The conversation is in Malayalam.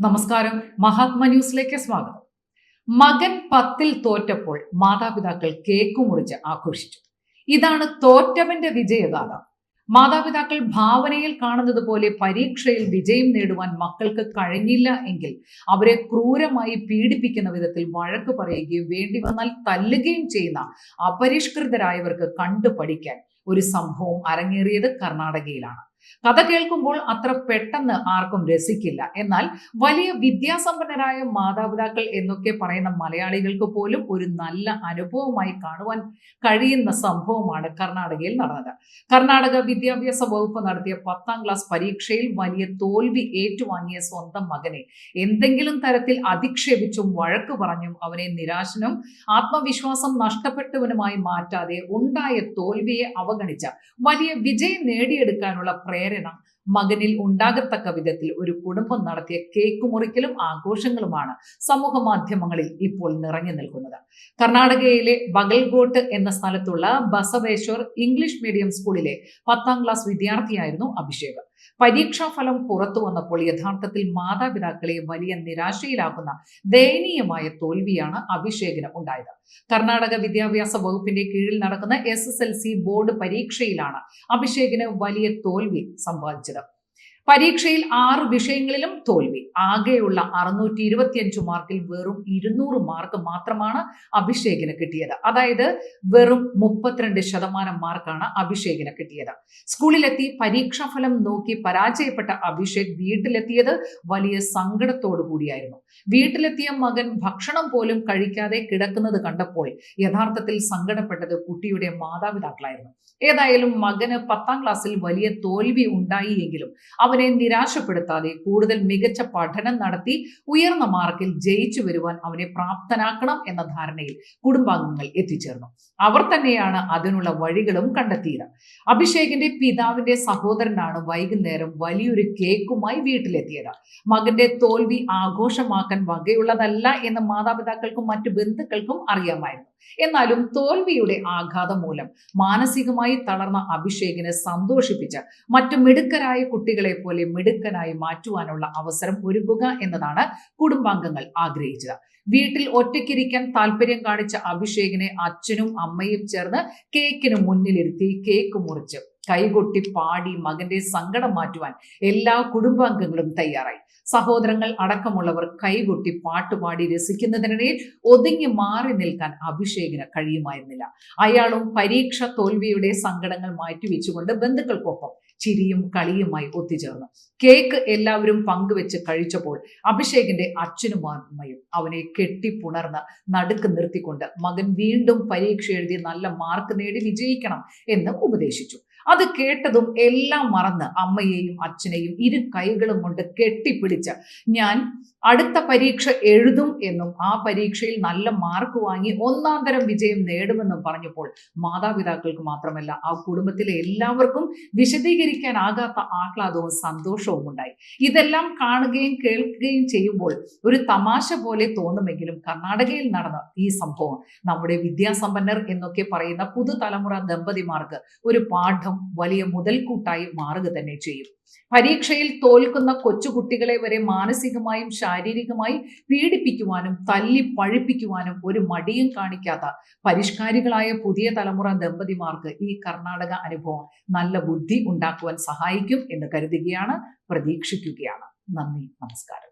നമസ്കാരം. മഹാത്മ ന്യൂസിലേക്ക് സ്വാഗതം. മകൻ പത്തിൽ തോറ്റപ്പോൾ മാതാപിതാക്കൾ കേക്ക് മുറിച്ച് ആഘോഷിച്ചു. ഇതാണ് തോറ്റവന്റെ വിജയഗാഥ. മാതാപിതാക്കൾ ഭാവനയിൽ കാണുന്നത് പോലെ പരീക്ഷയിൽ വിജയം നേടുവാൻ മക്കൾക്ക് കഴിഞ്ഞില്ല എങ്കിൽ അവരെ ക്രൂരമായി പീഡിപ്പിക്കുന്ന വിധത്തിൽ വഴക്ക് പറയുകയും വേണ്ടി വന്നാൽ തല്ലുകയും ചെയ്യുന്ന അപരിഷ്കൃതരായവർക്ക് കണ്ടു പഠിക്കാൻ ഒരു സംഭവം അരങ്ങേറിയത് കർണാടകയിലാണ്. കഥ കേൾക്കുമ്പോൾ അത്ര പെട്ടെന്ന് ആർക്കും രസിക്കില്ല. എന്നാൽ വലിയ വിദ്യാസമ്പന്നരായ മാതാപിതാക്കൾ എന്നൊക്കെ പറയുന്ന മലയാളികൾക്ക് പോലും ഒരു നല്ല അനുഭവമായി കാണുവാൻ കഴിയുന്ന സംഭവമാണ് കർണാടകയിൽ നടന്നത്. കർണാടക വിദ്യാഭ്യാസ വകുപ്പ് നടത്തിയ പത്താം ക്ലാസ് പരീക്ഷയിൽ വലിയ തോൽവി ഏറ്റുവാങ്ങിയ സ്വന്തം മകനെ എന്തെങ്കിലും തരത്തിൽ അധിക്ഷേപിച്ചും വഴക്ക് പറഞ്ഞും അവനെ നിരാശനും ആത്മവിശ്വാസം നഷ്ടപ്പെട്ടവനുമായി മാറ്റാതെ ഉണ്ടായ തോൽവിയെ അവഗണിച്ച വലിയ വിജയം നേടിയെടുക്കാനുള്ള ப்ரேயரு தான் മകനിൽ ഉണ്ടാകത്തക്ക വിധത്തിൽ ഒരു കുടുംബം നടത്തിയ കേക്ക് മുറിക്കലും ആഘോഷങ്ങളുമാണ് സമൂഹ മാധ്യമങ്ങളിൽ ഇപ്പോൾ നിറഞ്ഞു നിൽക്കുന്നത്. കർണാടകയിലെ ബഗൽഗോട്ട് എന്ന സ്ഥലത്തുള്ള ബസവേശ്വർ ഇംഗ്ലീഷ് മീഡിയം സ്കൂളിലെ പത്താം ക്ലാസ് വിദ്യാർത്ഥിയായിരുന്നു അഭിഷേക്. പരീക്ഷാ ഫലം പുറത്തു വന്നപ്പോൾ യഥാർത്ഥത്തിൽ മാതാപിതാക്കളെ വലിയ നിരാശയിലാക്കുന്ന ദയനീയമായ തോൽവിയാണ് അഭിഷേകിന് ഉണ്ടായത്. കർണാടക വിദ്യാഭ്യാസ വകുപ്പിന്റെ കീഴിൽ നടക്കുന്ന എസ് ബോർഡ് പരീക്ഷയിലാണ് അഭിഷേകിന് വലിയ തോൽവി സമ്പാദിച്ചത്. പരീക്ഷയിൽ ആറ് വിഷയങ്ങളിലും തോൽവി. ആകെയുള്ള അറുന്നൂറ്റി ഇരുപത്തിയഞ്ച് മാർക്കിൽ വെറും ഇരുന്നൂറ് മാർക്ക് മാത്രമാണ് അഭിഷേകിന് കിട്ടിയത്. അതായത് വെറും മുപ്പത്തിരണ്ട് ശതമാനം മാർക്കാണ് അഭിഷേകിന് കിട്ടിയത്. സ്കൂളിലെത്തി പരീക്ഷാഫലം നോക്കി പരാജയപ്പെട്ട അഭിഷേക് വീട്ടിലെത്തിയത് വലിയ സങ്കടത്തോടു കൂടിയായിരുന്നു. വീട്ടിലെത്തിയ മകൻ ഭക്ഷണം പോലും കഴിക്കാതെ കിടക്കുന്നത് കണ്ടപ്പോൾ യഥാർത്ഥത്തിൽ സങ്കടപ്പെട്ടത് കുട്ടിയുടെ മാതാപിതാക്കളായിരുന്നു. ഏതായാലും മകന് പത്താം ക്ലാസ്സിൽ വലിയ തോൽവി ഉണ്ടായി എങ്കിലും അവനെ നിരാശപ്പെടുത്താതെ കൂടുതൽ മികച്ച പഠനം നടത്തി ഉയർന്ന മാർക്കിൽ ജയിച്ചു വരുവാൻ അവനെ പ്രാപ്തനാക്കണം എന്ന ധാരണയിൽ കുടുംബാംഗങ്ങൾ എത്തിച്ചേർന്നു. അവർ തന്നെയാണ് അതിനുള്ള വഴികളും കണ്ടെത്തിയത്. അഭിഷേകിന്റെ പിതാവിന്റെ സഹോദരനാണ് വൈകുന്നേരം വലിയൊരു കേക്കുമായി വീട്ടിലെത്തിയത്. മകന്റെ തോൽവി ആഘോഷമാക്കാൻ വകയുള്ളതല്ല എന്ന് മാതാപിതാക്കൾക്കും മറ്റു ബന്ധുക്കൾക്കും അറിയാമായിരുന്നു. എന്നാലും തോൽവിയുടെ ആഘാതം മൂലം മാനസികമായി തളർന്ന അഭിഷേകിനെ സന്തോഷിപ്പിച്ച് മറ്റു മിടുക്കരായ കുട്ടികളെ പോലെ മിടുക്കനായി മാറ്റുവാനുള്ള അവസരം ഒരുക്കുക എന്നതാണ് കുടുംബാംഗങ്ങൾ ആഗ്രഹിച്ചത്. വീട്ടിൽ ഒറ്റയ്ക്കിരിക്കാൻ താല്പര്യം കാണിച്ച അഭിഷേകിനെ അച്ഛനും അമ്മയും ചേർന്ന് കേക്കിന് മുന്നിലിരുത്തി കേക്ക് മുറിച്ച് കൈകൊട്ടി പാടി മകന്റെ സങ്കടം മാറ്റുവാൻ എല്ലാ കുടുംബാംഗങ്ങളും തയ്യാറായി. സഹോദരങ്ങൾ അടക്കമുള്ളവർ കൈകൊട്ടി പാട്ടുപാടി രസിക്കുന്നതിനിടയിൽ ഒതുങ്ങി മാറി നിൽക്കാൻ അഭിഷേകിന് കഴിയുമായിരുന്നില്ല. അയാളും പരീക്ഷ തോൽവിയുടെ സങ്കടങ്ങൾ മാറ്റിവെച്ചുകൊണ്ട് ബന്ധുക്കൾക്കൊപ്പം ചിരിയും കളിയുമായി ഒത്തുചേർന്നു. കേക്ക് എല്ലാവരും പങ്കുവെച്ച് കഴിച്ചപ്പോൾ അഭിഷേകിന്റെ അച്ഛനും അമ്മയും അവനെ കെട്ടിപ്പുണർന്ന് നടുക്ക് നിർത്തിക്കൊണ്ട് മകൻ വീണ്ടും പരീക്ഷ എഴുതി നല്ല മാർക്ക് നേടി വിജയിക്കണം എന്ന് ഉപദേശിച്ചു. അത് കേട്ടതും എല്ലാം മറന്ന് അമ്മയെയും അച്ഛനെയും ഇരു കൈകളും കൊണ്ട് കെട്ടിപ്പിടിച്ച് ഞാൻ അടുത്ത പരീക്ഷ എഴുതും എന്നും ആ പരീക്ഷയിൽ നല്ല മാർക്ക് വാങ്ങി ഒന്നാം തരം വിജയം നേടുമെന്നും പറഞ്ഞപ്പോൾ മാതാപിതാക്കൾക്ക് മാത്രമല്ല ആ കുടുംബത്തിലെ എല്ലാവർക്കും വിശദീകരിക്കാനാകാത്ത ആഹ്ലാദവും സന്തോഷവും ഉണ്ടായി. ഇതെല്ലാം കാണുകയും കേൾക്കുകയും ചെയ്യുമ്പോൾ ഒരു തമാശ പോലെ തോന്നുമെങ്കിലും കർണാടകയിൽ നടന്ന ഈ സംഭവം നമ്മുടെ വിദ്യാസമ്പന്നർ എന്നൊക്കെ പറയുന്ന പുതുതലമുറ ദമ്പതിമാർക്ക് ഒരു പാഠം വലിയ മുതൽക്കൂട്ടായി മാറുക തന്നെ ചെയ്യും. പരീക്ഷയിൽ തോൽക്കുന്ന കൊച്ചുകുട്ടികളെ വരെ മാനസികമായും ശാരീരികമായി പീഡിപ്പിക്കുവാനും തല്ലി പഴിപ്പിക്കുവാനും ഒരു മടിയും കാണിക്കാത്ത പരിഷ്കാരികളായ പുതിയ തലമുറ ദമ്പതിമാർക്ക് ഈ കർണാടക അനുഭവം നല്ല ബുദ്ധി ഉണ്ടാക്കുവാൻ സഹായിക്കും എന്ന് കരുതുകയാണ് പ്രതീക്ഷിക്കുകയാണ്. നന്ദി നമസ്കാരം.